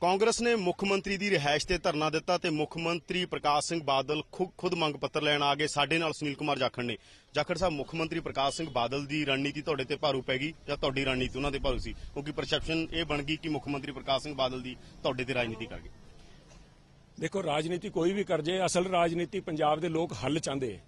ਕਾਂਗਰਸ ਨੇ ਮੁੱਖ ਮੰਤਰੀ ਦੀ ਰਿਹਾਇਸ਼ ਤੇ ਧਰਨਾ ਦਿੱਤਾ ਤੇ ਮੁੱਖ ਮੰਤਰੀ ਪ੍ਰਕਾਸ਼ ਸਿੰਘ ਬਾਦਲ ਖੁਦ ਮੰਗ ਪੱਤਰ ਲੈਣ ਆ ਗਏ। ਸਾਡੇ ਨਾਲ ਸੁਨੀਲ ਕੁਮਾਰ ਜਾਖੜ ਨੇ। ਜਾਖੜ ਸਾਹਿਬ, ਮੁੱਖ ਮੰਤਰੀ ਪ੍ਰਕਾਸ਼ ਸਿੰਘ ਬਾਦਲ ਦੀ ਰਣਨੀਤੀ ਤੁਹਾਡੇ ਤੇ ਭਾਰੂ ਪੈ ਗਈ ਜਾਂ ਤੁਹਾਡੀ ਰਣਨੀਤੀ ਉਹਨਾਂ ਤੇ ਭਾਰੂ ਸੀ? ਕਿਉਂਕਿ ਪਰਸੈਪਸ਼ਨ ਇਹ ਬਣ ਗਈ ਕਿ ਮੁੱਖ ਮੰਤਰੀ ਪ੍ਰਕਾਸ਼ ਸਿੰਘ ਬਾਦਲ ਦੀ ਤੁਹਾਡੇ ਤੇ ਰਾਜਨੀਤੀ ਕਰ ਗਏ। ਦੇਖੋ, ਰਾਜਨੀਤੀ ਕੋਈ ਵੀ ਕਰ ਜੇ ਅਸਲ ਰਾਜਨੀਤੀ ਪੰਜਾਬ ਦੇ ਲੋਕ ਹੱਲ ਚਾਹੁੰਦੇ ਹੈ।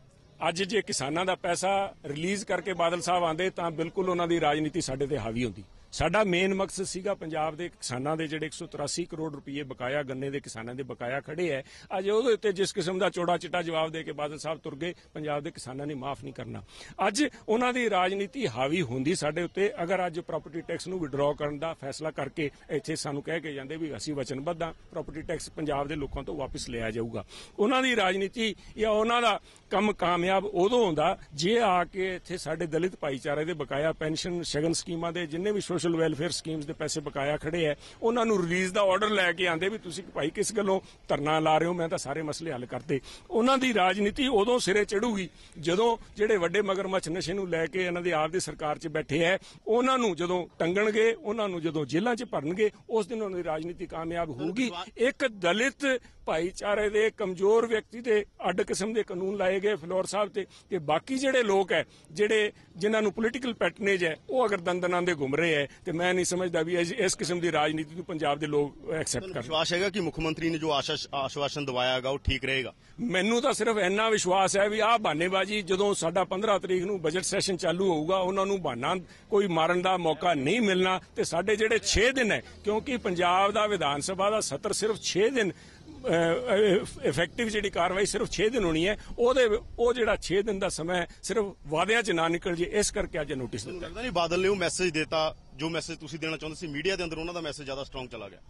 ਅੱਜ ਜੇ ਕਿਸਾਨਾਂ ਦਾ ਪੈਸਾ ਰਿਲੀਜ਼ ਕਰਕੇ ਬਾਦਲ ਸਾਹਿਬ ਆਂਦੇ ਤਾਂ ਬਿਲਕੁਲ ਉਹਨਾਂ ਦੀ ਰਾਜਨੀਤੀ ਸਾਡੇ ਤੇ ਹਾਵੀ ਹੁੰਦੀ। ਸਾਡਾ ਮੇਨ ਮਕਸਦ ਸੀਗਾ ਪੰਜਾਬ ਦੇ ਕਿਸਾਨਾਂ ਦੇ ਜਿਹੜੇ 183 ਕਰੋੜ ਰੁਪਏ ਬਕਾਇਆ ਗੰਨੇ ਦੇ ਕਿਸਾਨਾਂ ਦੇ ਬਕਾਇਆ ਖੜੇ ਹੈ ਅੱਜ ਉਹਦੇ ਉੱਤੇ ਜਿਸ ਕਿਸਮ ਦਾ ਚੋੜਾ ਚਿੱਟਾ ਜਵਾਬ ਦੇ ਕੇ ਬਾਦਲ ਸਾਹਿਬ ਤੁਰ ਗਏ, ਪੰਜਾਬ ਦੇ ਕਿਸਾਨਾਂ ਨੇ ਮਾਫ ਨਹੀਂ ਕਰਨਾ। ਅੱਜ ਉਹਨਾਂ ਦੀ ਰਾਜਨੀਤੀ ਹਾਵੀ ਹੁੰਦੀ ਸਾਡੇ ਉੱਤੇ। ਅਗਰ ਅੱਜ ਪ੍ਰਾਪਰਟੀ ਟੈਕਸ ਨੂੰ ਵਿਡਰਾਅ ਕਰਨ ਦਾ ਫੈਸਲਾ ਕਰਕੇ ਇੱਥੇ ਸਾਨੂੰ ਕਹਿ ਕੇ ਜਾਂਦੇ ਵੀ ਅਸੀਂ ਵਚਨਬੱਧ ਹਾਂ ਪ੍ਰਾਪਰਟੀ ਟੈਕਸ ਪੰਜਾਬ ਦੇ ਲੋਕਾਂ ਤੋਂ ਵਾਪਸ ਲਿਆ ਜਾਊਗਾ। ਉਹਨਾਂ ਦੀ ਰਾਜਨੀਤੀ ਜਾਂ ਉਹਨਾਂ ਦਾ ਕੰਮ ਕਾਮਯਾਬ ਉਦੋਂ ਹੁੰਦਾ ਜੇ ਆ ਕੇ ਇੱਥੇ ਸਾਡੇ ਦਲਿਤ ਭਾਈਚਾਰੇ ਦੇ ਬਕਾਇਆ ਪੈਨਸ਼ਨ ਸ਼ਗਨ ਸਕੀਮਾਂ ਦੇ ਜਿੰਨੇ ਵੀ ਸੋਸ਼ਲ ਵੈਲਫੇਅਰ ਸਕੀਮਸ ਦੇ ਪੈਸੇ ਬਕਾਇਆ ਖੜੇ ਐ। ਉਹਨਾਂ ਨੂੰ ਰਿਲੀਜ਼ ਦਾ ਆਰਡਰ ਲੈ ਕੇ ਆਂਦੇ ਵੀ ਤੁਸੀਂ ਭਾਈ ਕਿਸ ਗੱਲੋਂ ਧਰਨਾ ਲਾ ਰਹੇ ਹੋ ਮੈਂ ਤਾਂ ਸਾਰੇ ਮਸਲੇ ਹੱਲ ਕਰਤੇ ਉਹਨਾਂ ਦੀ ਰਾਜਨੀਤੀ ਉਦੋਂ ਸਿਰੇ ਚੜੂਗੀ ਜਦੋਂ ਜਿਹੜੇ ਵੱਡੇ ਮਗਰਮੱਛ ਨਸ਼ੇ ਨੂੰ ਲੈ ਕੇ ਇਹਨਾਂ ਦੀ ਆਪ ਦੀ ਸਰਕਾਰ 'ਚ ਬੈਠੇ ਐ ਉਹਨਾਂ ਨੂੰ ਜਦੋਂ ਟੰਗਣਗੇ ਉਹਨਾਂ ਨੂੰ ਜਦੋਂ ਜੇਲ੍ਹਾਂ 'ਚ ਭਰਨਗੇ ਉਸ ਦਿਨ ਉਹਨਾਂ ਦੀ ਰਾਜਨੀਤੀ ਕਾਮਯਾਬ ਹੋਊਗੀ। ਇੱਕ ਦਲਿਤ ਭਾਈਚਾਰੇ ਦੇ ਕਮਜ਼ੋਰ ਵਿਅਕਤੀ ਤੇ ਅੱਡ ਕਿਸਮ ਦੇ ਕਾਨੂੰਨ ਲਾਏ ਗਏ ਫਲੋਰ ਸਾਹਿਬ ਤੇ ਕਿ ਬਾਕੀ ਜਿਹੜੇ ਲੋਕ ਹੈ ਜਿਹੜੇ ਜਿਨ੍ਹਾਂ ਨੂੰ ਪੋਲੀਟੀਕਲ ਪੈਟਰਨੇਜ ਹੈ ਉਹ ਅਗਰ ਦੰਦਨਾਂ ਦੇ ਘੁੰਮ ਰਹੇ ਹੈ ਤੇ ਮੈਂ ਨਹੀਂ ਸਮਝਦਾ ਵੀ ਇਸ- ਕਿਸਮ ਦੀ ਰਾਜਨੀਤੀ ਨੂੰ ਪੰਜਾਬ ਦੇ ਲੋਕ ਐਕਸੈਪਟ ਕਰਨ। ਵਿਸ਼ਵਾਸ ਹੈਗਾ ਕਿ ਮੁੱਖ ਮੰਤਰੀ ਨੇ ਜੋ ਆਸ਼ਾ- ਆਸ਼ਵਾਸਨ ਦਵਾਇਆ ਹੈਗਾ ਉਹ ਠੀਕ ਰਹੇਗਾ? ਮੈਨੂੰ ਤਾਂ ਸਿਰਫ ਇੰਨਾ ਵਿਸ਼ਵਾਸ ਹੈ ਵੀ ਆਹ ਬਹਾਨੇਬਾਜ਼ੀ ਜਦੋਂ ਸਾਡਾ 15 ਤਰੀਕ ਨੂੰ ਬਜਟ ਸੈਸ਼ਨ ਚਾਲੂ ਹੋਊਗਾ ਉਹਨਾਂ ਨੂੰ ਬਹਾਨਾ ਕੋਈ ਮਾਰਨ ਦਾ ਮੌਕਾ ਨਹੀਂ ਮਿਲਣਾ ਤੇ ਸਾਡੇ ਜਿਹੜੇ 6 ਦਿਨ ਹੈ ਕਿਉਂਕਿ ਪੰਜਾਬ ਦਾ ਵਿਧਾਨ ਸਭਾ ਦਾ ਸੱਤਰ ਸਿਰਫ 6 ਦਿਨ ਇਫੈਕਟਿਵ ਜਿਹੜੀ ਕਾਰਵਾਈ ਸਿਰਫ 6 ਦਿਨ ਹੋਣੀ ਹੈ ਉਹਦੇ ਉਹ ਜਿਹੜਾ 6 ਦਿਨ ਦਾ ਸਮਾਂ ਸਿਰਫ ਵਾਅਦਿਆਂ 'ਚ ਨਾ ਨਿਕਲ ਜੇ ਇਸ ਕਰਕੇ ਅੱਜ ਨੋਟਿਸ ਦਿੱਤਾ। ਲੱਗਦਾ ਨਹੀਂ ਬਾਦਲ ਨੇ ਉਹ ਮੈਸੇਜ ਦਿੱਤਾ ਜੋ ਮੈਸੇਜ ਤੁਸੀਂ ਦੇਣਾ ਚਾਹੁੰਦੇ ਸੀ ਮੀਡੀਆ ਦੇ ਅੰਦਰ ਉਹਨਾਂ ਦਾ ਮੈਸੇਜ ਜ਼ਿਆਦਾ ਸਟਰੋਂਗ ਚਲਾ ਗਿਆ।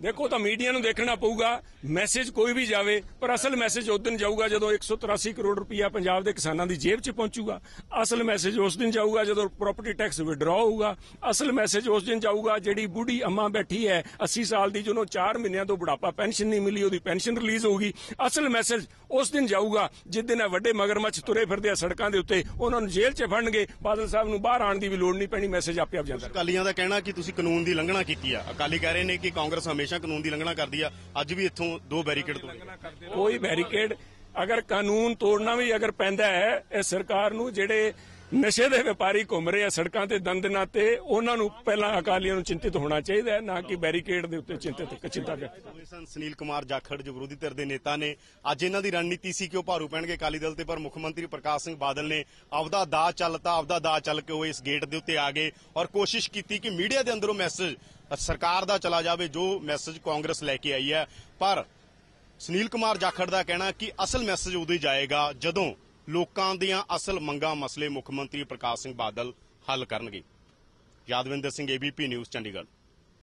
ਦੇਖੋ ਤਾਂ ਮੀਡੀਆ ਨੂੰ ਦੇਖਣਾ ਪਊਗਾ, ਮੈਸੇਜ ਕੋਈ ਵੀ ਜਾਵੇ, ਪਰ ਅਸਲ ਮੈਸੇਜ ਉਸ ਦਿਨ ਜਾਊਗਾ ਜਦੋਂ 183 ਕਰੋੜ ਰੁਪਇਆ ਪੰਜਾਬ ਦੇ ਕਿਸਾਨਾਂ ਦੀ ਜੇਬ 'ਚ ਪਹੁੰਚੂਗਾ। ਅਸਲ ਮੈਸੇਜ ਉਸ ਦਿਨ ਜਾਊਗਾ ਜਦੋਂ ਪ੍ਰਾਪਰਟੀ ਟੈਕਸ ਵਿਡਰਾਅ ਹੋਊਗਾ। ਅਸਲ ਮੈਸੇਜ ਉਸ ਦਿਨ ਜਾਊਗਾ ਜਿਹੜੀ ਬੁਢੀ ਅੰਮਾ ਬੈਠੀ ਹੈ 80 ਸਾਲ ਦੀ, ਜਿਹਨੂੰ 4 ਮਹੀਨਿਆਂ ਤੋਂ ਬੁਢਾਪਾ ਪੈਨਸ਼ਨ ਨਹੀਂ ਮਿਲੀ, ਉਹਦੀ ਪੈਨਸ਼ਨ ਰਿਲੀਜ਼ ਹੋਊਗੀ। ਅਸਲ ਮੈਸੇਜ ਉਸ ਦਿਨ ਜਾਊਗਾ, ਜਿਸ ਦਿਨ ਇਹ ਵੱਡੇ ਮਗਰਮੱਛ ਤੁਰੇ ਫਿਰਦੇ ਆ ਸੜਕਾਂ ਦੇ ਉੱਤੇ, ਉਹਨਾਂ ਨੂੰ ਜੇਲ੍ਹ 'ਚ ਫੜਨਗੇ। ਬਾਦਲ ਸਾਹਿਬ ਨੂੰ ਬਾਹਰ ਆਉਣ ਦੀ ਵੀ ਲੋੜ ਨਹੀਂ ਪੈਣੀ, ਮੈਸੇਜ ਆਪੇ ਆਪ ਜਾਂਦਾ ਅਕਾਲੀਆਂ ਦਾ ਕਹਿਣਾ ਕਿ ਤੁਸੀਂ ਕਾਨੂੰਨ ਦੀ ਲੰਘਣਾ ਕੀਤੀ ਆ। ਅਕਾਲੀ ਕਹਿ ਰਹੇ ਨੇ ਕਿ ਕਾਂਗਰਸ ਹਮੇਸ਼ਾ ਕਾਨੂੰਨ ਦੀ ਉਲੰਘਣਾ ਕਰਦੀ ਆ। ਅੱਜ ਵੀ ਇੱਥੋਂ ਦੋ ਬੈਰੀਕੇਡ ਤੋਂ ਕੋਈ ਬੈਰੀਕੇਡ ਅਗਰ ਕਾਨੂੰਨ ਤੋੜਨਾ ਵੀ ਅਗਰ ਪੈਂਦਾ ਹੈ ਇਹ ਸਰਕਾਰ ਨੂੰ ਜਿਹੜੇ ਨਸ਼ੇ ਦੇ ਵਪਾਰੀ ਘੁੰਮ ਰਹੇ ਆ ਸੜਕਾਂ ਤੇ ਦੰਦਨਾ ਤੇ ਉਹਨਾਂ ਨੂੰ ਪਹਿਲਾਂ ਅਕਾਲੀਆਂ ਨੂੰ ਚਿੰਤਿਤ ਹੋਣਾ ਚਾਹੀਦਾ ਹੈ ਨਾ ਕਿ ਬੈਰੀਕੇਡ ਦੇ ਉੱਤੇ ਚਿੰਤਿਤ ਚਿੰਤਾ ਹੋਏ ਸਨ ਸੁਨੀਲ ਕੁਮਾਰ ਜਾਖੜ ਜੋ ਵਿਰੋਧੀ ਧਿਰ ਦੇ ਨੇਤਾ ਨੇ। ਅੱਜ ਇਹਨਾਂ ਦੀ ਰਣਨੀਤੀ ਸੀ ਕਿ ਉਹ ਭਾਰੂ ਪੈਣਗੇ ਅਕਾਲੀ ਦਲ ਤੇ ਪਰ ਮੁੱਖ ਮੰਤਰੀ ਪ੍ਰਕਾਸ਼ ਸਿੰਘ ਬਾਦਲ ਨੇ ਆਪਦਾ ਦਾ ਚੱਲਤਾ ਆਪਦਾ ਦਾ ਚੱਲ ਕੇ ਉਹ ਇਸ ਗੇਟ ਦੇ ਉੱਤੇ ਆ ਗਏ ਔਰ ਕੋਸ਼ਿਸ਼ ਕੀਤੀ ਕਿ ਮੀਡੀਆ ਦੇ ਅੰਦਰੋਂ ਮੈਸੇਜ ਸਰਕਾਰ ਦਾ ਚਲਾ ਜਾਵੇ ਜੋ ਮੈਸੇਜ ਕਾਂਗਰਸ ਲੈ ਕੇ ਆਈ ਹੈ। ਪਰ ਸੁਨੀਲ ਕੁਮਾਰ ਜਾਖੜ ਦਾ ਕਹਿਣਾ ਕਿ ਅਸਲ ਮੈਸੇਜ ਉਦੋਂ ਹੀ ਜਾਏਗਾ ਜਦੋਂ ਲੋਕਾਂ ਦੀਆਂ ਅਸਲ ਮੰਗਾਂ ਮਸਲੇ ਮੁੱਖ ਮੰਤਰੀ ਪ੍ਰਕਾਸ਼ ਸਿੰਘ ਬਾਦਲ ਹੱਲ ਕਰਨਗੇ। Yadvinder Singh ABP news Chandigarh.